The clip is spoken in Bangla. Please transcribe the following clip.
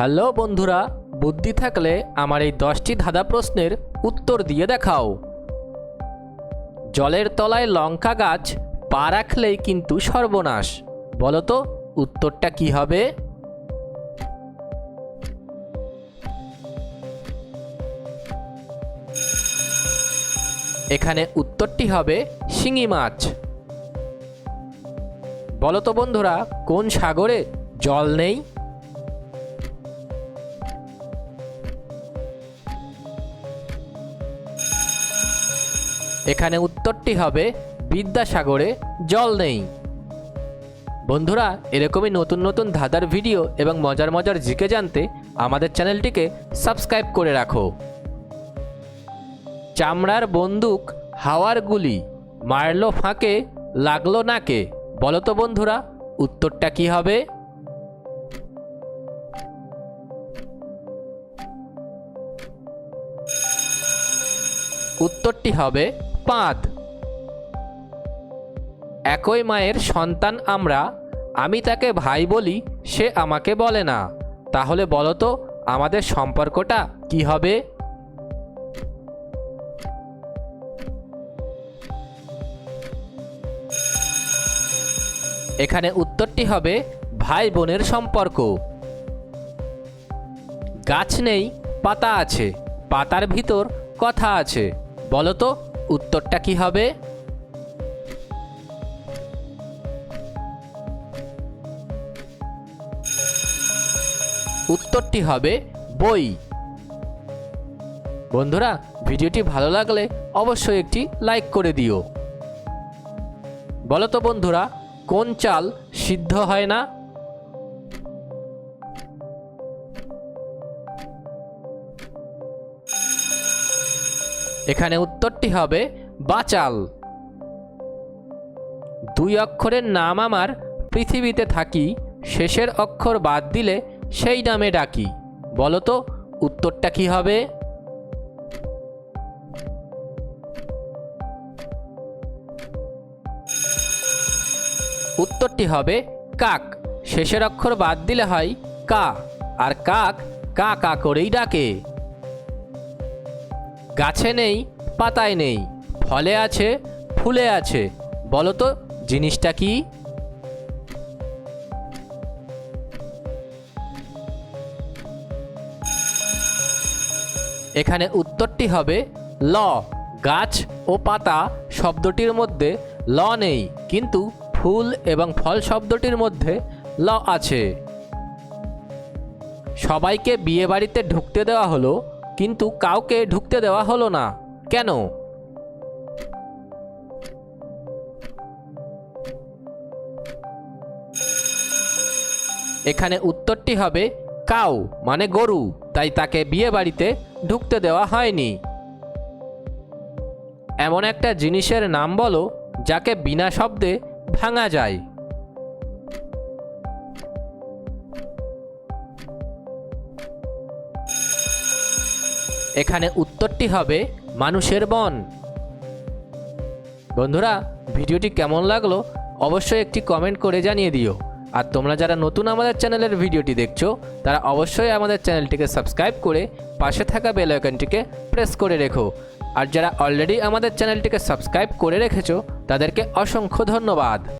হ্যালো বন্ধুরা, বুদ্ধি থাকলে আমার এই দশটি ধাঁধা প্রশ্নের উত্তর দিয়ে দেখাও। জলের তলায় লঙ্কা গাছ পা রাখলেই কিন্তু সর্বনাশ। বলো তো, উত্তরটা কি হবে? এখানে উত্তরটি হবে শিঙি মাছ। বলো তো বন্ধুরা, কোন সাগরে জল নেই? এখানে উত্তরটি হবে, বিদ্যাসাগরে জল নেই। বন্ধুরা, এরকমই নতুন নতুন ধাঁধার ভিডিও এবং মজার মজার জিকে জানতে আমাদের চ্যানেলটিকে সাবস্ক্রাইব করে রাখো। চামড়ার বন্দুক হাওয়ার গুলি মারলো ফাঁকে, লাগল নাকে। বলো তো বন্ধুরা, উত্তরটা কি হবে? উত্তরটি হবে পাঁদ। একই মায়ের সন্তান আমরা, আমি তাকে ভাই বলি, সে আমাকে বলে না। তাহলে বলো তো, আমাদের সম্পর্কটা কি হবে? এখানে উত্তরটি হবে, ভাই বোনের সম্পর্ক। গাছ নেই, পাতা আছে, পাতার ভিতর কথা আছে। বলো তো উত্তরটা কি হবে? উত্তরটি হবে বই। বন্ধুরা, ভিডিওটি ভালো লাগলে অবশ্যই একটি লাইক করে দিও। বলো তো বন্ধুরা, কোন চাল সিদ্ধ হয় না? এখানে উত্তরটি হবে, বাচাল। দুই অক্ষরের নাম আমার পৃথিবীতে থাকি, শেষের অক্ষর বাদ দিলে সেই নামে ডাকি। বলো তো, উত্তরটা কি হবে? উত্তরটি হবে, কাক। শেষের অক্ষর বাদ দিলে হয়, কা। আর কাক, কা কা করেই ডাকে। গাছে নেই, পাতায় নেই, ফলে আছে, ফুলে আছে বলো তো জিনিসটা কি? এখানে উত্তরটি হবে ল। গাছ ও পাতা শব্দটির মধ্যে ল নেই, কিন্তু ফুল এবং ফল শব্দটির মধ্যে ল আছে। সবাইকে বিয়ে বাড়িতে ঢুকতে দেওয়া হলো কিন্তু কাউকে ঢুকতে দেওয়া হলো না। কেন? এখানে উত্তরটি হবে, কাউ মানে গরু, তাই তাকে বিয়ে বাড়িতে ঢুকতে দেওয়া হয়নি। এমন একটা জিনিসের নাম বলো, যাকে বিনা শব্দে ভাঙা যায়। এখানে উত্তরটি হবে মানুষের বন। বন্ধুরা, ভিডিওটি কেমন লাগল অবশ্যই একটি কমেন্ট করে জানিয়ে দিও। আর তোমরা যারা নতুন আমাদের চ্যানেলের ভিডিওটি দেখছ, তারা অবশ্যই আমাদের চ্যানেলটিকে সাবস্ক্রাইব করে পাশে থাকা বেল আইকনটিকে প্রেস করে রেখো। আর যারা অলরেডি আমাদের চ্যানেলটিকে সাবস্ক্রাইব করে রেখেছো, তাদেরকে অসংখ্য ধন্যবাদ।